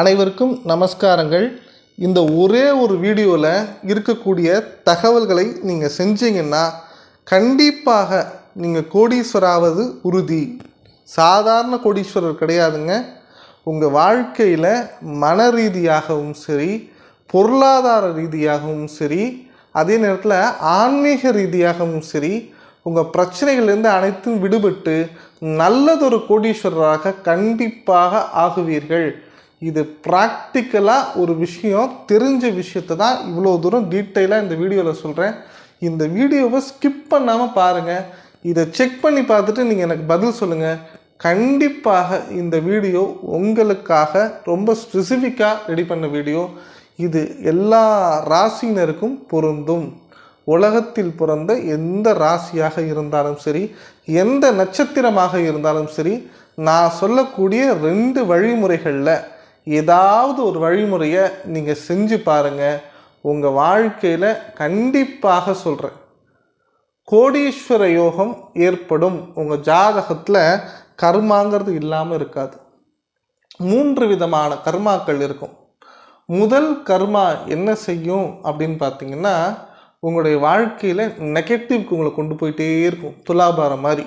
அனைவருக்கும் நமஸ்காரங்கள். இந்த ஒரே ஒரு வீடியோவில் இருக்கக்கூடிய தகவல்களை நீங்கள் செஞ்சீங்கன்னா கண்டிப்பாக நீங்கள் கோடீஸ்வராவது உறுதி. சாதாரண கோடீஸ்வரர் கிடையாதுங்க. உங்கள் வாழ்க்கையில் மன ரீதியாகவும் சரி பொருளாதார ரீதியாகவும் சரி அதே நேரத்தில் ஆன்மீக ரீதியாகவும் சரி உங்கள் பிரச்சனைகள்லேருந்து அனைத்தும் விடுபட்டு நல்லதொரு கோடீஸ்வரராக கண்டிப்பாக ஆகுவீர்கள். இது ப்ராக்டிக்கலாக ஒரு விஷயம் தெரிஞ்ச விஷயத்தை தான் இவ்வளோ தூரம் டீட்டெயிலாக இந்த வீடியோவில் சொல்கிறேன் இந்த வீடியோவை ஸ்கிப் பண்ணாமல் பாருங்கள் இதை செக் பண்ணி பார்த்துட்டு நீங்கள் எனக்கு பதில் சொல்லுங்கள் கண்டிப்பாக இந்த வீடியோ உங்களுக்காக ரொம்ப ஸ்பெசிஃபிக்காக ரெடி பண்ண வீடியோ இது எல்லா ராசியினருக்கும் பொருந்தும். உலகத்தில் பிறந்த எந்த ராசியாக இருந்தாலும் சரி எந்த நட்சத்திரமாக இருந்தாலும் சரி நான் சொல்லக்கூடிய ரெண்டு வழிமுறைகளில் ஏதாவது ஒரு வழிமுறையை நீங்கள் செஞ்சு பாருங்கள் உங்கள் வாழ்க்கையில் கண்டிப்பாக சொல்கிறேன் கோடீஸ்வர யோகம் ஏற்படும். உங்கள் ஜாதகத்தில் கர்மாங்கிறது இல்லாமல் இருக்காது. மூன்று விதமான கர்மாக்கள் இருக்கும். முதல் கர்மா என்ன செய்யும் அப்படின்னு பார்த்தீங்கன்னா உங்களுடைய வாழ்க்கையில் நெகட்டிவ்க்கு உங்களை கொண்டு போயிட்டே இருக்கும். துலாபாரம் மாதிரி.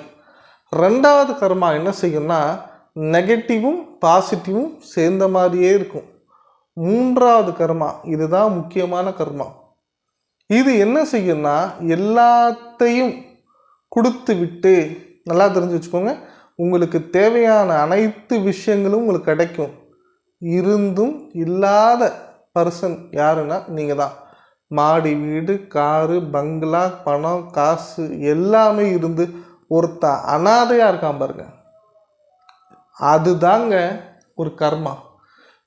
ரெண்டாவது கர்மா என்ன செய்யும்னா நெகட்டிவும் பாசிட்டிவும் சேர்ந்த மாதிரியே இருக்கும். மூன்றாவது கர்மா இதுதான் முக்கியமான கர்மா. இது என்ன செய்யும்னா எல்லாத்தையும் கொடுத்து விட்டு நல்லா தெரிஞ்சு வச்சுக்கோங்க உங்களுக்கு தேவையான அனைத்து விஷயங்களும் உங்களுக்கு கிடைக்கும். இருந்தும் இல்லாத பர்சன் யாருன்னா நீங்கள் தான் மாடி வீடு காரு பங்களா பணம் காசு எல்லாமே இருந்து ஒருத்தன் அனாதையாக இருக்கான் பாருங்கள் அதுதாங்க ஒரு கர்மா.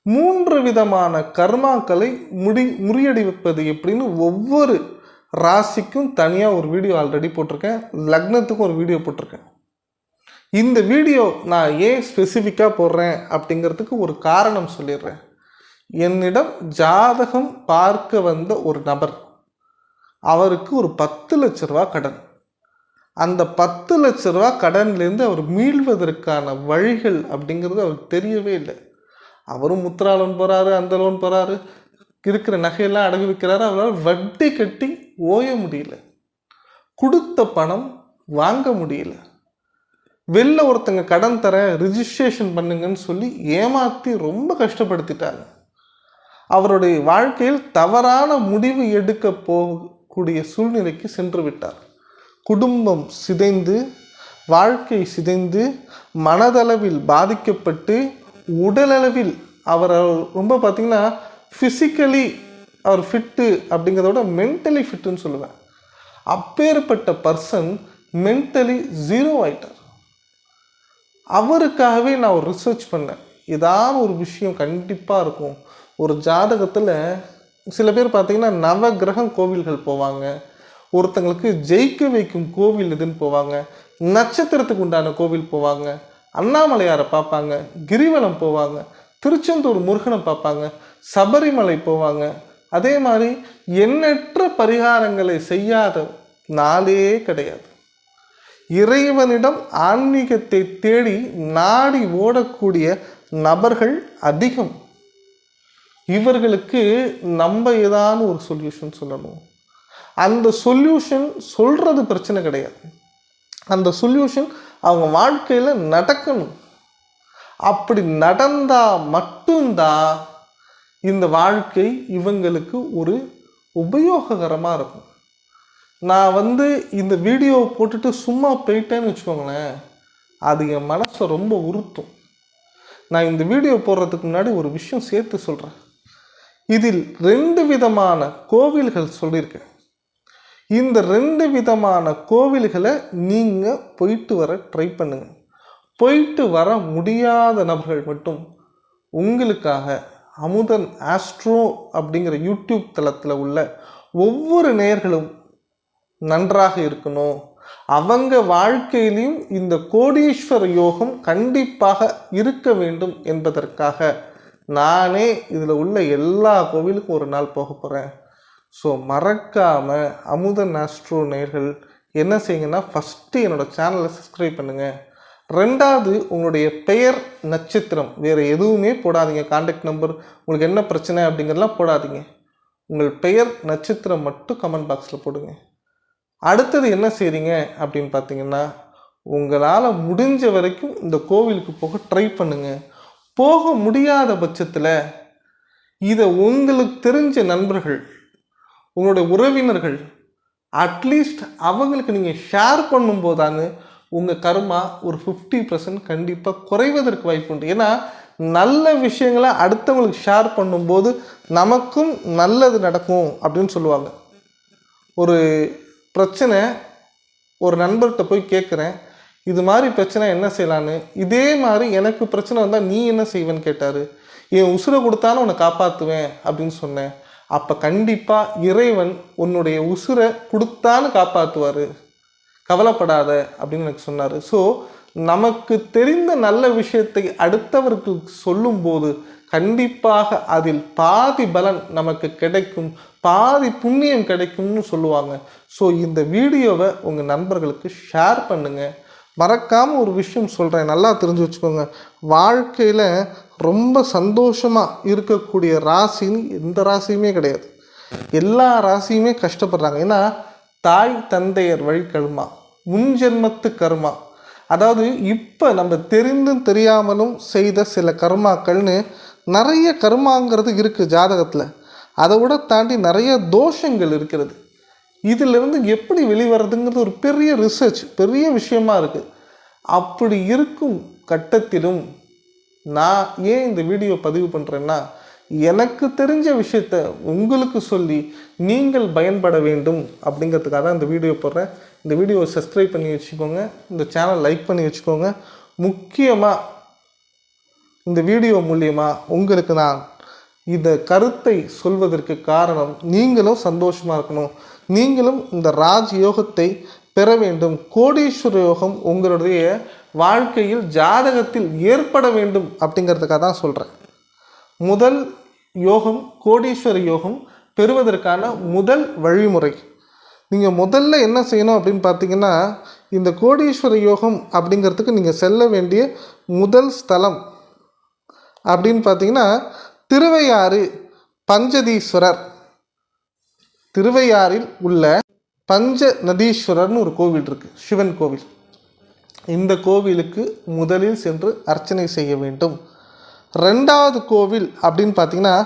மூன்று விதமான கர்மாக்களை முடி முறியடிப்பது எப்படின்னு ஒவ்வொரு ராசிக்கும் தனியாக ஒரு வீடியோ ஆல்ரெடி போட்டிருக்கேன். லக்னத்துக்கும் ஒரு வீடியோ போட்டிருக்கேன். இந்த வீடியோ நான் ஏன் ஸ்பெசிஃபிக்காக போடுறேன் அப்படிங்கிறதுக்கு ஒரு காரணம் சொல்லிடுறேன். என்னிடம் ஜாதகம் பார்க்க வந்த ஒரு நபர் அவருக்கு ஒரு பத்து லட்ச ரூபா கடன். அந்த பத்து லட்ச ரூபா கடன்லேருந்து அவர் மீள்வதற்கான வழிகள் அப்படிங்கிறது அவருக்கு தெரியவே இல்லை. அவரும் முத்ரா லோன் போகிறாரு அந்த லோன் போகிறாரு இருக்கிற நகையெல்லாம் அடகு வைக்கிறாரு. அவரால் வட்டி கட்டி ஓய முடியல. கொடுத்த பணம் வாங்க முடியல. வெளில ஒருத்தங்க கடன் தர ரிஜிஸ்ட்ரேஷன் பண்ணுங்கன்னு சொல்லி ஏமாற்றி ரொம்ப கஷ்டப்படுத்திட்டாங்க. அவருடைய வாழ்க்கையில் தவறான முடிவு எடுக்க போகக்கூடிய சூழ்நிலைக்கு சென்று விட்டார். குடும்பம் சிதைந்து வாழ்க்கை சிதைந்து மனதளவில் பாதிக்கப்பட்டு உடலளவில் அவர் ரொம்ப பார்த்திங்கன்னா ஃபிசிக்கலி அவர் ஃபிட்டு அப்படிங்கிறத விட மென்டலி ஃபிட்டுன்னு சொல்லுவேன். அப்பேற்பட்ட பர்சன் மென்டலி ஜீரோ ஆயிட்டார். அவருக்காகவே நான் ஒரு ரிசர்ச் பண்ணேன். ஏதாவது ஒரு விஷயம் கண்டிப்பாக இருக்கும். ஒரு ஜாதகத்தில் சில பேர் பார்த்திங்கன்னா நவகிரகம் கோவில்கள் போவாங்க. ஒருத்தங்களுக்கு ஜெயிக்க வைக்கும் கோவில் எதுன்னு போவாங்க. நட்சத்திரத்துக்கு உண்டான கோவில் போவாங்க. அண்ணாமலையாரை பார்ப்பாங்க. கிரிவலம் போவாங்க. திருச்செந்தூர் முருகனை பார்ப்பாங்க. சபரிமலை போவாங்க. அதே மாதிரி எண்ணற்ற பரிகாரங்களை செய்யாத நாளே கிடையாது. இறைவனிடம் ஆன்மீகத்தை தேடி நாடி ஓடக்கூடிய நபர்கள் அதிகம். இவர்களுக்கு நம்ம ஏதாவது ஒரு சொல்யூஷன் சொல்லணும். அந்த சொல்யூஷன் சொல்கிறது பிரச்சனை கிடையாது. அந்த சொல்யூஷன் அவங்க வாழ்க்கையில் நடக்கணும். அப்படி நடந்தால் மட்டும்தான் இந்த வாழ்க்கை இவங்களுக்கு ஒரு உபயோககரமாக இருக்கும். நான் வந்து இந்த வீடியோவை போட்டுட்டு சும்மா போயிட்டேன்னு வச்சுக்கோங்களேன் அது என் மனசை ரொம்ப உறுத்தும் நான் இந்த வீடியோ போடுறதுக்கு முன்னாடி ஒரு விஷயம் சேர்த்து சொல்கிறேன் இதில் ரெண்டு விதமான கோவில்கள் சொல்லியிருக்கேன். இந்த ரெண்டு விதமான கோவில்களை நீங்கள் போயிட்டு வர ட்ரை பண்ணுங்கள் போயிட்டு வர முடியாத நபர்கள் மட்டும் உங்களுக்காக அமுதன் ஆஸ்ட்ரோ அப்படிங்கிற யூடியூப் தளத்தில் உள்ள ஒவ்வொரு நேர்களும் நன்றாக இருக்கணும். அவங்க வாழ்க்கையிலையும் இந்த கோடீஸ்வர யோகம் கண்டிப்பாக இருக்க வேண்டும் என்பதற்காக நானே இதில் உள்ள எல்லா கோவிலுக்கும் ஒரு நாள் போக போகிறேன் ஸோ மறக்காமல் அமுதன் ஆஸ்ட்ரோ நேர்கள் என்ன செய்யுங்கன்னா ஃபஸ்ட்டு என்னோடய சேனலை சப்ஸ்கிரைப் பண்ணுங்கள் ரெண்டாவது உங்களுடைய பெயர் நட்சத்திரம். வேறு எதுவுமே போடாதீங்க. காண்டாக்ட் நம்பர் உங்களுக்கு என்ன பிரச்சனை அப்படிங்கிறலாம் போடாதீங்க. உங்கள் பெயர் நட்சத்திரம் மட்டும் கமெண்ட் பாக்ஸில் போடுங்க. அடுத்தது என்ன செய்கிறீங்க அப்படின்னு பார்த்தீங்கன்னா உங்களால் முடிஞ்ச வரைக்கும் இந்த கோவிலுக்கு போக ட்ரை பண்ணுங்கள் போக முடியாத பட்சத்தில் இதை உங்களுக்கு தெரிஞ்ச நண்பர்கள் உங்களுடைய உறவினர்கள் அட்லீஸ்ட் அவங்களுக்கு நீங்கள் ஷேர் பண்ணும்போதானு உங்கள் கர்மா ஒரு ஃபிஃப்டி பர்சன்ட் கண்டிப்பாக குறைவதற்கு வாய்ப்பு உண்டு. ஏன்னா நல்ல விஷயங்களை அடுத்தவங்களுக்கு ஷேர் பண்ணும்போது நமக்கும் நல்லது நடக்கும் அப்படின்னு சொல்லுவாங்க. ஒரு பிரச்சனை ஒரு நண்பர்கிட்ட போய் கேட்குறேன் இது மாதிரி பிரச்சனை என்ன செய்யலான்னு? இதே மாதிரி எனக்கு பிரச்சனை வந்தால் நீ என்ன செய்வேன்னு கேட்டார். என் உசுரை கொடுத்தாலும் உன்னை காப்பாற்றுவேன் அப்படின்னு சொன்னேன். அப்போ கண்டிப்பாக இறைவன் உன்னுடைய உசுரை கொடுத்தான்னு காப்பாற்றுவார் கவலைப்படாத அப்படின்னு எனக்கு சொன்னார். ஸோ நமக்கு தெரிந்த நல்ல விஷயத்தை அடுத்தவருக்கு சொல்லும்போது கண்டிப்பாக அதில் பாதி பலன் நமக்கு கிடைக்கும் பாதி புண்ணியம் கிடைக்கும்னு சொல்லுவாங்க. ஸோ இந்த வீடியோவை உங்கள் நண்பர்களுக்கு ஷேர் பண்ணுங்கள் மறக்காமல் ஒரு விஷயம் சொல்கிறேன் நல்லா தெரிஞ்சு வச்சுக்கோங்க. வாழ்க்கையில் ரொம்ப சந்தோஷமாக இருக்கக்கூடிய ராசின்னு எந்த ராசியுமே கிடையாது. எல்லா ராசியுமே கஷ்டப்படுறாங்க. ஏன்னா தாய் தந்தையர் வழிக்கருமா முன்ஜென்மத்து கர்மா. அதாவது இப்போ நம்ம தெரிந்தும் தெரியாமலும் செய்த சில கர்மாக்கள்னு நிறைய கர்மாங்கிறது இருக்குது ஜாதகத்தில். அதை விட தாண்டி நிறைய தோஷங்கள் இருக்கிறது. இதிலிருந்து எப்படி வெளிவரதுங்கிறது ஒரு பெரிய ரிசர்ச் பெரிய விஷயமா இருக்குது அப்படி இருக்கும் கட்டத்திலும் நான் ஏன் இந்த வீடியோ பதிவு பண்ணுறேன்னா எனக்கு தெரிஞ்ச விஷயத்த உங்களுக்கு சொல்லி நீங்கள் பயன்பட வேண்டும் அப்படிங்கிறதுக்காக தான் இந்த வீடியோ போடுறேன். இந்த வீடியோவை சப்ஸ்கிரைப் பண்ணி வச்சுக்கோங்க. இந்த சேனல் லைக் பண்ணி வச்சுக்கோங்க. முக்கியமாக இந்த வீடியோ மூலியமாக உங்களுக்கு நான் இந்த கருத்தை சொல்வதற்கு காரணம் நீங்களும் சந்தோஷமாக இருக்கணும். நீங்களும் இந்த ராஜ் யோகத்தை பெற வேண்டும். கோடீஸ்வர யோகம் உங்களுடைய வாழ்க்கையில் ஜாதகத்தில் ஏற்பட வேண்டும் அப்படிங்கிறதுக்காக தான் சொல்கிறேன் முதல் யோகம் கோடீஸ்வர யோகம் பெறுவதற்கான முதல் வழிமுறை. நீங்கள் முதல்ல என்ன செய்யணும் அப்படின்னு பார்த்தீங்கன்னா இந்த கோடீஸ்வர யோகம் அப்படிங்கிறதுக்கு நீங்கள் செல்ல வேண்டிய முதல் ஸ்தலம் அப்படின்னு பார்த்தீங்கன்னா திருவையாறு பஞ்சதீஸ்வரர். திருவையாறில் உள்ள பஞ்ச நதீஸ்வரர்னு ஒரு கோவில் இருக்குது சிவன் கோவில். இந்த கோவிலுக்கு முதலில் சென்று அர்ச்சனை செய்ய வேண்டும். ரெண்டாவது கோவில் அப்படின்னு பார்த்தீங்கன்னா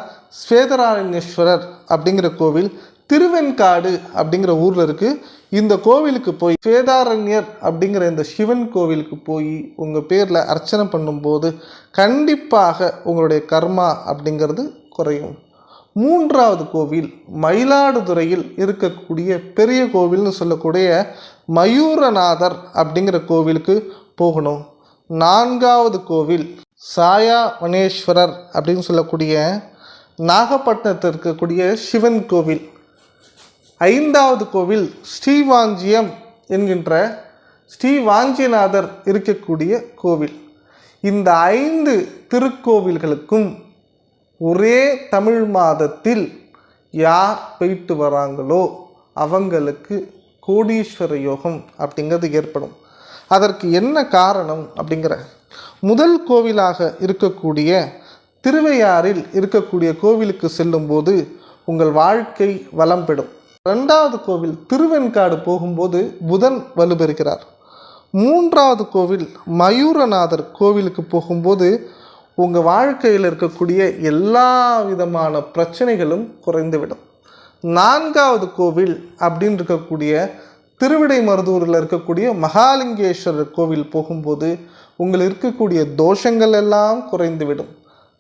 ஸ்வேதராரண்யேஸ்வரர் அப்படிங்கிற கோவில் திருவெண்காடு அப்படிங்கிற ஊரில் இருக்குது இந்த கோவிலுக்கு போய் ஸ்வேதாரண்யர் அப்படிங்கிற இந்த சிவன் கோவிலுக்கு போய் உங்கள் பேரில் அர்ச்சனை பண்ணும்போது கண்டிப்பாக உங்களுடைய கர்மா அப்படிங்கிறது குறையும். மூன்றாவது கோவில் மயிலாடுதுறையில் இருக்கக்கூடிய பெரிய கோவில்னு சொல்லக்கூடிய மயூரநாதர் அப்படிங்கிற கோவிலுக்கு போகணும். நான்காவது கோவில் சாயா வனேஸ்வரர் அப்படின்னு சொல்லக்கூடிய நாகப்பட்டினத்தில் இருக்கக்கூடிய சிவன் கோவில். ஐந்தாவது கோவில் ஸ்ரீவாஞ்சியம் என்கின்ற ஸ்ரீவாஞ்சிநாதர் இருக்கக்கூடிய கோவில். இந்த ஐந்து திருக்கோவில்களுக்கும் ஒரே தமிழ் மாதத்தில் யார் போயிட்டு வராங்களோ அவங்களுக்கு கோடீஸ்வர யோகம் அப்படிங்கிறது ஏற்படும். அதற்கு என்ன காரணம் அப்படிங்கிற முதல் கோவிலாக இருக்கக்கூடிய திருவையாறில் இருக்கக்கூடிய கோவிலுக்கு செல்லும்போது உங்கள் வாழ்க்கை வளம் பெறும் ரெண்டாவது கோவில் திருவெண்காடு போகும்போது புதன் வலுப்பெறுகிறார் மூன்றாவது கோவில் மயூரநாதர் கோவிலுக்கு போகும்போது உங்கள் வாழ்க்கையில் இருக்கக்கூடிய எல்லா விதமான பிரச்சனைகளும் குறைந்துவிடும். நான்காவது கோவில் அப்படின்னு இருக்கக்கூடிய திருவிடை மருதூரில் இருக்கக்கூடிய மகாலிங்கேஸ்வரர் கோவில் போகும்போது உங்கள் இருக்கக்கூடிய தோஷங்கள் எல்லாம் குறைந்துவிடும்.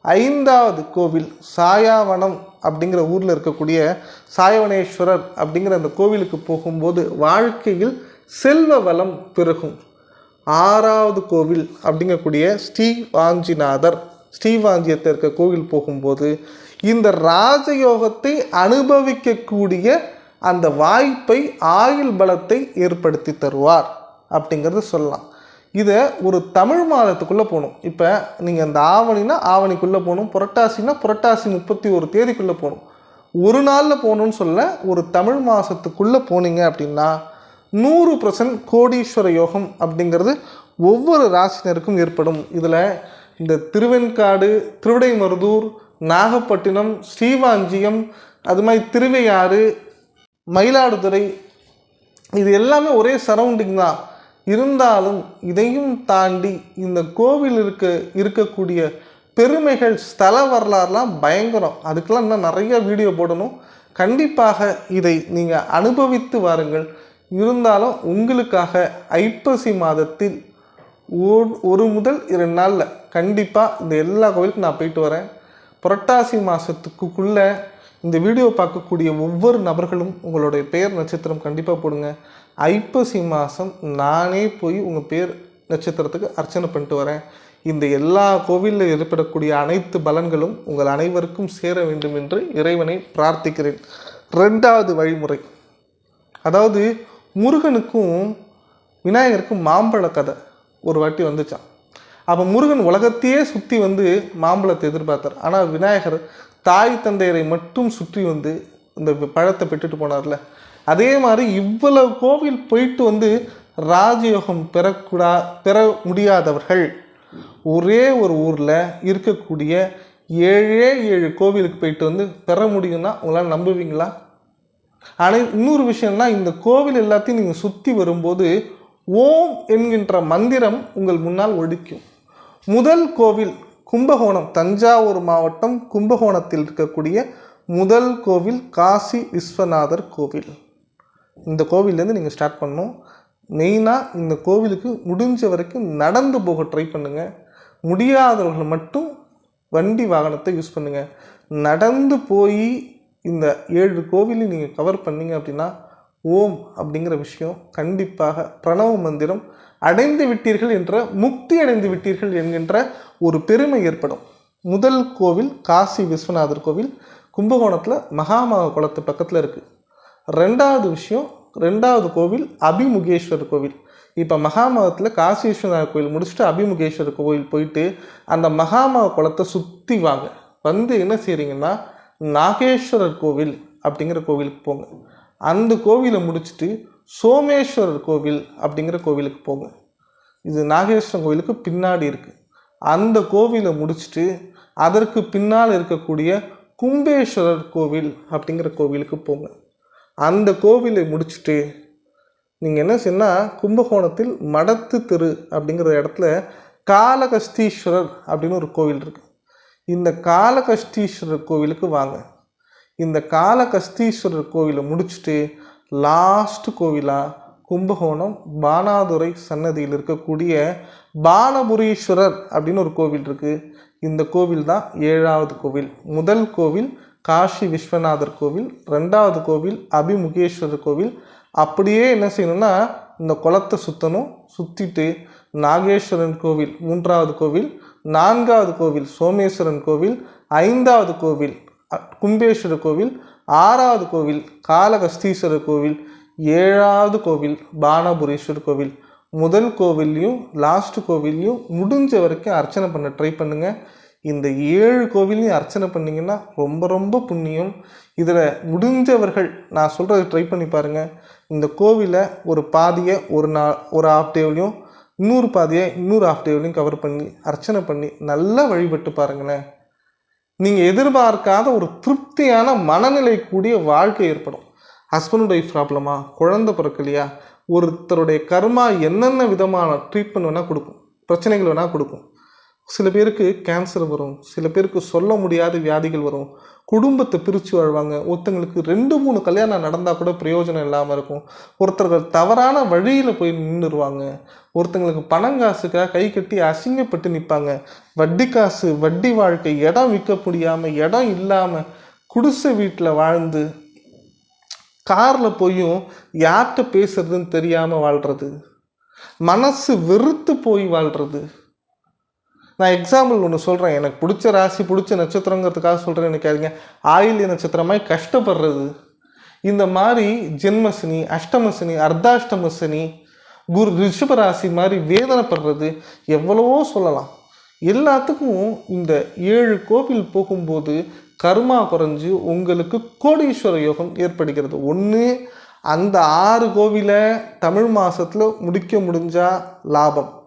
ஐந்தாவது கோவில் சாயாவனம் அப்படிங்கிற ஊரில் இருக்கக்கூடிய சாயவனேஸ்வரர் அப்படிங்கிற அந்த கோவிலுக்கு போகும்போது வாழ்க்கையில் செல்வ வளம் பெருகும். ஆறாவது கோவில் அப்படிங்கக்கூடிய ஸ்ரீ வாஞ்சிநாதர் ஸ்ரீவாஞ்சியத்தில் இருக்க கோவில் போகும்போது இந்த ராஜயோகத்தை அனுபவிக்கக்கூடிய அந்த வாய்ப்பை ஆயுள் பலத்தை ஏற்படுத்தி தருவார் அப்படிங்கிறது சொல்லலாம். இதை ஒரு தமிழ் மாதத்துக்குள்ளே போகணும். இப்போ நீங்கள் அந்த ஆவணினா ஆவணிக்குள்ளே போகணும் புரட்டாசினா புரட்டாசி முப்பத்தி ஒரு தேதிக்குள்ளே போகணும். ஒரு நாளில் போகணும்னு சொல்ல ஒரு தமிழ் மாதத்துக்குள்ளே போனீங்க அப்படின்னா நூறு பர்சன்ட் கோடீஸ்வர யோகம் அப்படிங்கிறது ஒவ்வொரு ராசினருக்கும் ஏற்படும். இதில் இந்த திருவெண்காடு திருவிடைமருதூர் நாகப்பட்டினம் ஸ்ரீவாஞ்சியம் அது மாதிரி திருவையாறு மயிலாடுதுறை இது எல்லாமே ஒரே சரௌண்டிங் தான். இருந்தாலும் இதையும் தாண்டி இந்த கோவில் இருக்க இருக்கக்கூடிய பெருமைகள் ஸ்தல வரலாறுலாம் பயங்கரம். அதுக்கெல்லாம் இன்னும் நிறைய வீடியோ போடணும். கண்டிப்பாக இதை நீங்கள் அனுபவித்து வாருங்கள். இருந்தாலும் உங்களுக்காக ஐப்பசி மாதத்தில் ஒரு முதல் இரண்டு நாளில் கண்டிப்பாக இந்த எல்லா கோவிலுக்கும் நான் போயிட்டு வரேன். புரட்டாசி மாதத்துக்குள்ளே இந்த வீடியோ பார்க்கக்கூடிய ஒவ்வொரு நபர்களும் உங்களுடைய பெயர் நட்சத்திரம் கண்டிப்பாக போடுங்க. ஐப்பசி மாதம் நானே போய் உங்கள் பேர் நட்சத்திரத்துக்கு அர்ச்சனை பண்ணிட்டு வரேன். இந்த எல்லா கோவிலில் ஏற்படக்கூடிய அனைத்து பலன்களும் உங்கள் அனைவருக்கும் சேர வேண்டும் என்று இறைவனை பிரார்த்திக்கிறேன். ரெண்டாவது வழிமுறை. அதாவது முருகனுக்கும் விநாயகருக்கும் மாம்பழ கதை ஒரு வாட்டி வந்துச்சான் அப்போ முருகன் உலகத்தையே சுற்றி வந்து மாம்பழத்தை எதிர்பார்த்தார். ஆனால் விநாயகர் தாய் தந்தையரை மட்டும் சுற்றி வந்து இந்த பழத்தை பெற்றுட்டு போனார்ல. அதே மாதிரி இவ்வளவு கோவில் போயிட்டு வந்து ராஜயோகம் பெறக்கூடா பெற முடியாதவர்கள் ஒரே ஒரு ஊரில் இருக்கக்கூடிய ஏழே ஏழு கோவிலுக்கு போயிட்டு வந்து பெற முடியும்னா உங்களால் நம்புவீங்களா? ஆனால் இன்னொரு விஷயம்னா இந்த கோவில் எல்லாத்தையும் நீங்கள் சுற்றி வரும்போது ஓம் என்கின்ற மந்திரம் உங்கள் முன்னால் ஒழிக்கும் முதல் கோவில் கும்பகோணம் தஞ்சாவூர் மாவட்டம் கும்பகோணத்தில் இருக்கக்கூடிய முதல் கோவில் காசி விஸ்வநாதர் கோவில். இந்த கோவில்லேருந்து நீங்கள் ஸ்டார்ட் பண்ணணும். மெயினாக இந்த கோவிலுக்கு முடிஞ்ச வரைக்கும் நடந்து போக ட்ரை பண்ணுங்கள் முடியாதவர்கள் மட்டும் வண்டி வாகனத்தை யூஸ் பண்ணுங்கள் நடந்து போய் இந்த ஏழு கோவிலையும் நீங்கள் கவர் பண்ணீங்க அப்படின்னா ஓம் அப்படிங்கிற விஷயம் கண்டிப்பாக பிரணவ மந்திரம் அடைந்து விட்டீர்கள் என்ற முக்தி அடைந்து விட்டீர்கள் என்கின்ற ஒரு பெருமை ஏற்படும். முதல் கோவில் காசி விஸ்வநாதர் கோவில் கும்பகோணத்தில் மகாமக குளத்து பக்கத்தில் இருக்குது ரெண்டாவது விஷயம் ரெண்டாவது கோவில் அபிமுகேஸ்வரர் கோவில். இப்போ மகாமகத்தில் காசி விஸ்வநாதர் கோவில் முடிச்சுட்டு அபிமுகேஸ்வரர் கோவில் போயிட்டு அந்த மகாமக குளத்தை சுற்றி வாங்க. வந்து என்ன செய்கிறீங்கன்னா நாகேஸ்வரர் கோவில் அப்படிங்கிற கோவிலுக்கு போங்க. அந்த கோவிலை முடிச்சுட்டு சோமேஸ்வரர் கோவில் அப்படிங்கிற கோவிலுக்கு போங்க. இது நாகேஸ்வரன் கோவிலுக்கு பின்னாடி இருக்குது அந்த கோவிலை முடிச்சுட்டு அதற்கு பின்னால் இருக்கக்கூடிய கும்பேஸ்வரர் கோவில் அப்படிங்கிற கோவிலுக்கு போங்க. அந்த கோவிலை முடிச்சுட்டு நீங்கள் என்ன செய்யணும் கும்பகோணத்தில் மடத்து தெரு அப்படிங்கிற இடத்துல காலகஸ்தீஸ்வரர் அப்படின்னு ஒரு கோவில் இருக்குது இந்த காலகஸ்தீஸ்வரர் கோவிலுக்கு வாங்க. இந்த காலகஸ்தீஸ்வரர் கோவிலை முடிச்சுட்டு லாஸ்ட் கோவிலாக கும்பகோணம் பானாதுரை சன்னதியில் இருக்கக்கூடிய பானபுரீஸ்வரர் அப்படின்னு ஒரு கோவில் இருக்குது இந்த கோவில் தான் ஏழாவது கோவில். முதல் கோவில் காஷி விஸ்வநாதர் கோவில். ரெண்டாவது கோவில் அபிமுகேஸ்வரர் கோவில். அப்படியே என்ன செய்யணும்னா இந்த குளத்தை சுற்றணும் சுற்றிட்டு நாகேஸ்வரன் கோவில் மூன்றாவது கோவில் நான்காவது கோவில் சோமேஸ்வரன் கோவில் ஐந்தாவது கோவில் கும்பேஸ்வரர் கோவில் ஆறாவது கோவில் காலகஸ்தீஸ்வரர் கோவில் ஏழாவது கோவில் பானபுரீஸ்வரர் கோவில். முதல் கோவில்லையும் லாஸ்ட் கோவில்லையும் முடிஞ்ச வரைக்கும் அர்ச்சனை பண்ண ட்ரை பண்ணுங்கள் இந்த ஏழு கோவிலையும் அர்ச்சனை பண்ணிங்கன்னா ரொம்ப ரொம்ப புண்ணியம். இதில் முடிஞ்சவர்கள் நான் சொல்கிறத ட்ரை பண்ணி பாருங்கள் இந்த கோவிலை ஒரு பாதியை ஒரு நாள் ஒரு ஆஃப் டேவிலையும் இன்னொரு பாதியை இன்னொரு ஆஃப் டேவ்லையும் கவர் பண்ணி அர்ச்சனை பண்ணி நல்லா வழிபட்டு பாருங்களேன். நீங்கள் எதிர்பார்க்காத ஒரு திருப்தியான மனநிலை கூடிய வாழ்க்கை ஏற்படும். ஹஸ்பண்ட் ஒய்ஃப் ப்ராப்ளமா குழந்தை பிறக்கலையா ஒருத்தருடைய கர்மா என்னென்ன விதமான ட்ரீட்மெண்ட் வேணால் கொடுக்கும். பிரச்சனைகள் வேணால் கொடுக்கும். சில பேருக்கு கேன்சர் வரும். சில பேருக்கு சொல்ல முடியாத வியாதிகள் வரும். குடும்பத்தை பிரித்து வாழ்வாங்க. ஒருத்தங்களுக்கு ரெண்டு மூணு கல்யாணம் நடந்தால் கூட பிரயோஜனம் இல்லாமல் இருக்கும். ஒருத்தர்கள் தவறான வழியில் போய் நின்றுருவாங்க ஒருத்தங்களுக்கு பணங்காசுக்காக கை கட்டி அசிங்கப்பட்டு நிற்பாங்க. வட்டி காசு வட்டி வாழ்க்கை இடம் விற்க முடியாமல் இடம் இல்லாமல் குடிசை வீட்டில் வாழ்ந்து காரில் போயும் யார்கிட்ட பேசுறதுன்னு தெரியாமல் வாழ்கிறது மனசு வெறுத்து போய் வாழ்கிறது நான் எக்ஸாம்பிள் ஒன்று சொல்கிறேன் எனக்கு பிடிச்ச ராசி பிடிச்ச நட்சத்திரங்கிறதுக்காக சொல்கிறேன் எனக்கு நினைக்காதீங்க ஆயில்ய நட்சத்திரமாய் கஷ்டப்படுறது. இந்த மாதிரி ஜென்மசினி அஷ்டமசினி அர்த்தாஷ்டமசினி குரு ரிஷப ராசி மாதிரி வேதனைப்படுறது எவ்வளவோ சொல்லலாம். எல்லாத்துக்கும் இந்த ஏழு கோவில் போகும்போது கர்மா குறைஞ்சு உங்களுக்கு கோடீஸ்வர யோகம் ஏற்படுகிறது. ஒன்று அந்த ஆறு கோவிலை தமிழ் மாதத்தில் முடிக்க முடிஞ்சா லாபம்.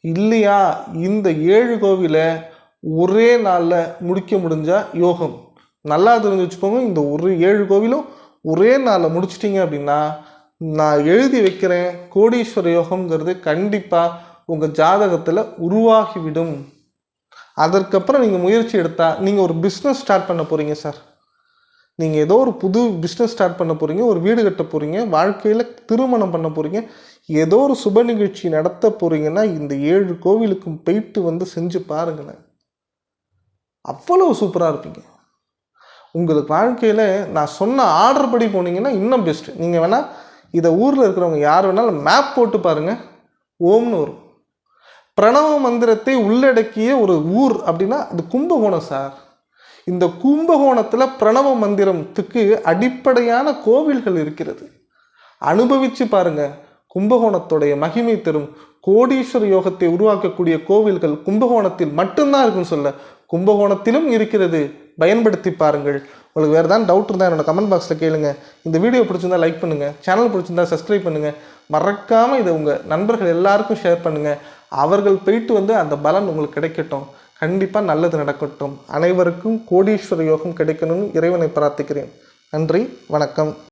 இல்லையா? இந்த ஏழு கோவிலை ஒரே நாளில் முடிக்க முடிஞ்சா யோகம். நல்லா தெரிஞ்சு வச்சுக்கோங்க இந்த ஒரு ஏழு கோவிலும் ஒரே நாளில் முடிச்சிட்டிங்க அப்படின்னா நான் எழுதி வைக்கிறேன் கோடீஸ்வர யோகம்ங்கிறது கண்டிப்பாக உங்கள் ஜாதகத்தில் உருவாகிவிடும். அதற்கப்புறம் நீங்கள் முயற்சி எடுத்தால் நீங்கள் ஒரு பிஸ்னஸ் ஸ்டார்ட் பண்ண போகிறீங்க சார் நீங்கள் ஏதோ ஒரு புது பிஸ்னஸ் ஸ்டார்ட் பண்ண போகிறீங்க ஒரு வீடு கட்ட போகிறீங்க வாழ்க்கையில் திருமணம் பண்ண போகிறீங்க ஏதோ ஒரு சுப நிகழ்ச்சி நடத்த போகிறீங்கன்னா இந்த ஏழு கோவிலுக்கும் போயிட்டு வந்து செஞ்சு பாருங்களேன். அவ்வளோ சூப்பராக இருப்பீங்க. உங்களுக்கு வாழ்க்கையில் நான் சொன்ன ஆர்டர் படி போனீங்கன்னா இன்னும் பெஸ்ட்டு நீங்கள் வேணால் இதை ஊரில் இருக்கிறவங்க யார் வேணாலும் மேப் போட்டு பாருங்கள் ஓம்னு வரும். பிரணவ மந்திரத்தை உள்ளடக்கிய ஒரு ஊர் அப்படின்னா அது கும்பகோணம் சார். இந்த கும்பகோணத்தில் பிரணவ மந்திரத்துக்கு அடிப்படையான கோவில்கள் இருக்கிறது. அனுபவித்து பாருங்கள் கும்பகோணத்துடைய மகிமை தரும் கோடீஸ்வர யோகத்தை உருவாக்கக்கூடிய கோவில்கள் கும்பகோணத்தில் மட்டும்தான் இருக்குன்னு சொல்ல கும்பகோணத்திலும் இருக்கிறது. பயன்படுத்தி பாருங்கள். உங்களுக்கு வேறு ஏதாவது டவுட் இருந்தால் என்னோட கமெண்ட் பாக்ஸில் கேளுங்க. இந்த வீடியோ பிடிச்சிருந்தா லைக் பண்ணுங்கள் சேனல் பிடிச்சிருந்தா சப்ஸ்கிரைப் பண்ணுங்கள் மறக்காமல் இதை உங்கள் நண்பர்கள் எல்லாருக்கும் ஷேர் பண்ணுங்கள் அவர்கள் போயிட்டு வந்து அந்த பலன் உங்களுக்கு கிடைக்கட்டும். கண்டிப்பாக நல்லது நடக்கட்டும். அனைவருக்கும் கோடீஸ்வர யோகம் கிடைக்கணும்னு இறைவனை பிரார்த்திக்கிறேன். நன்றி வணக்கம்.